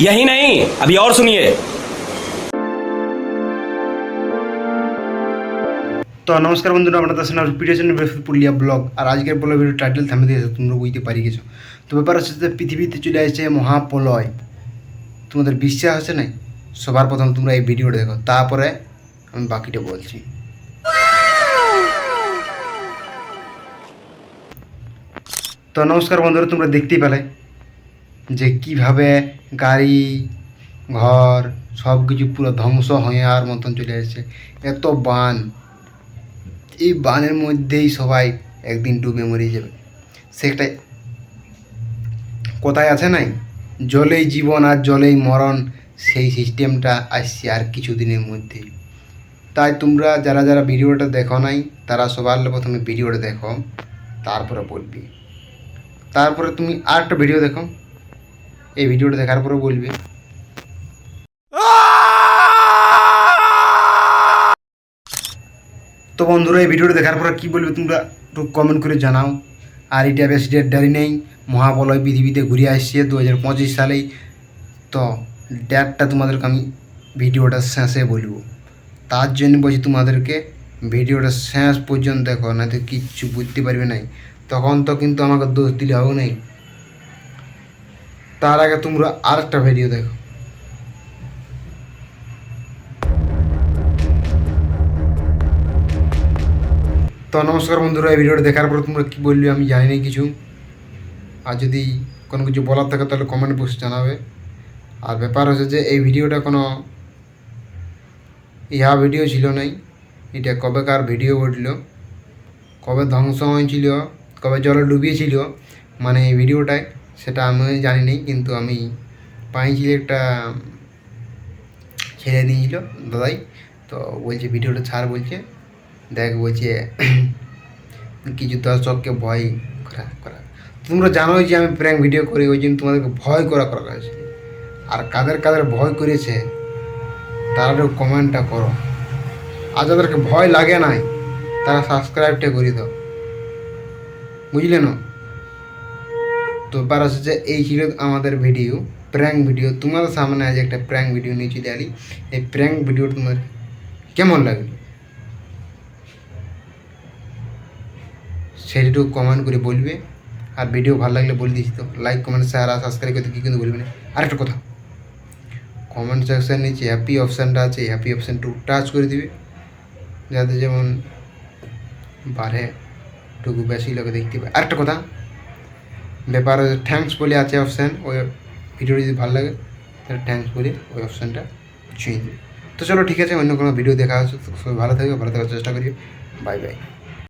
यही नहीं अभी और सुनिए তো নমস্কার বন্ধুরা আপনাদের সামনে পিটিশন পুরুলিয়া ব্লগ আর আজকের ব্লগ ভিডিও টাইটেল থামে দিয়েছে তোমরা বুঝতে পারি গেছো তো ব্যাপার হচ্ছে যে পৃথিবীতে চলে আসছে মহাপ্রলয় তোমাদের বিশ্বাস আছে না সবার প্রথম তোমরা এই ভিডিওটা দেখো তারপরে আমি বাকিটা বলছি তো নমস্কার বন্ধুরা তোমরা দেখতেই পেলে যে কীভাবে গাড়ি, ঘর সব কিছু পুরো ধ্বংস হয়ে আর মতন চলে এসেছে। এত বান। এই বানের মধ্যেই সবাই একদিন ডুবে মরে যাবে। সেটাই। কোথায় আছে নাই? জলেই জীবন আর জলেই মরণ, সেই সিস্টেমটা আসছে আর কিছুদিনের মধ্যেই তাই তোমরা যারা যারা ভিডিওটা দেখো নাই, তারা সবার প্রথমে ভিডিওটা দেখো, তারপরে বলবি। তারপরে তুমি আরেকটা ভিডিও দেখো। এই ভিডিওটা দেখার পরে বলবে। তো বন্ধুরা, এই ভিডিওটা দেখার পরে কী বলবে তোমরা একটু কমেন্ট করে জানাও। আর এটা বেশ ডেট ডারি নেই, মহাবলয় পৃথিবীতে ঘুরে আসছে দু হাজার পঁচিশ সালেই। তো ডেটটা তোমাদেরকে আমি ভিডিওটা শেষে বলব। তার জন্য বলছি তোমাদেরকে, ভিডিওটা শেষ পর্যন্ত দেখো না তো কিচ্ছু বুঝতে পারবে নাই। তখন তো কিন্তু আমাকে দোষ দিলে হবে নাই। তার আগে তোমরা আরেকটা ভিডিও দেখো। তো নমস্কার বন্ধুরা, এই ভিডিওটা দেখার পর তোমরা কী বললি আমি জানি না কিছু। আর যদি কোনো কিছু বলার থাকে তাহলে কমেন্ট বক্সে জানাবে। আর ব্যাপার হচ্ছে যে এই ভিডিওটা কোনো ইহা ভিডিও ছিল নাই। এটা কবেকার ভিডিও ঘটল, কবে ধ্বংস হয়েছিল, কবে জলে ডুবিয়েছিল মানে এই ভিডিওটায় সেটা আমি জানি নি কিন্তু আমি পাইছিল একটা ছেড়ে দিয়েছিল দাদাই। তো বলছে ভিডিওটা ছাড় বলছে। দেখ বলছে, কিছু দর্শককে ভয় করা করা। তোমরা জানোই যে আমি প্র্যাঙ্ক ভিডিও করি, ওই জন্য তোমাদেরকে ভয় করা করা হয়েছে। আর কাদের কাদের ভয় করেছে, তারা একটু কমেন্টটা করো। আর যাদেরকে ভয় লাগে নাই, তারা সাবস্ক্রাইবটা করে দাও। বুঝলে না? তো ব্যাপার হচ্ছে এই ছিল আমাদের ভিডিও প্র্যাঙ্ক ভিডিও তোমাদের সামনে আজ একটা প্র্যাঙ্ক ভিডিও নিয়ে চলে আলি এই প্র্যাঙ্ক ভিডিও তোমার কেমন লাগল? সেটাটুকু কমেন্ট করে বলবে। আর ভিডিও ভালো লাগলে বলে দিচ্ছি তো। লাইক কমেন্ট শেয়ার আর সাবস্ক্রাইব করতে কী কিন্তু বলবে না। আরেকটা কথা। কমেন্ট সেকশন নিচে হ্যাপি অপশানটা আছে। হ্যাপি অপশান অপশানটু টাচ করে দিবে। যাতে যেমন বাড়ে, টুকু বেশি লোকে দেখতে পায়। আরেকটা কথা। ব্যাপার হচ্ছে থ্যাংকস বলে আছে অপশান ওই ভিডিও যদি ভালো লাগে, তাহলে থ্যাংকস বলে ওই অপশানটা ছুঁয়ে দেবে। তো চলো ঠিক আছে, অন্য কোনো ভিডিও দেখা হচ্ছে সবাই ভালো থাকবে, ভালো থাকার চেষ্টা করি বাই বাই